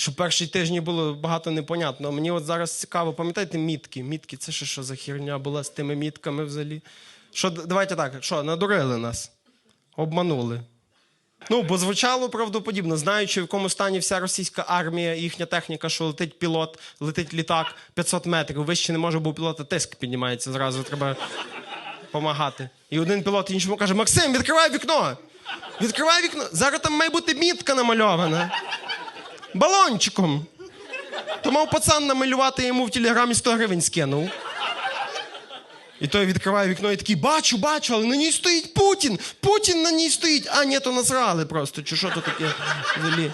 Що перші тижні було багато непонятно. Мені от зараз цікаво, пам'ятаєте мітки? Мітки, це ще що за херня була з тими мітками взагалі? Що, давайте так, що, надурили нас? Обманули. Ну, бо звучало правдоподібно, знаючи, в якому стані вся російська армія, їхня техніка, що летить пілот, летить літак 500 метрів, вище не може, бо у пілота тиск піднімається зразу, треба допомагати. І один пілот іншому каже: Максим, відкривай вікно! Відкривай вікно! Зараз там має бути мітка намальована. Балончиком. То мав пацан намалювати йому в телеграмі 100 гривень скинув. І той відкриває вікно і такий, бачу, бачу, але на ній стоїть Путін. Путін на ній стоїть. А, ні, то насрали просто. Чи що то таке взагалі?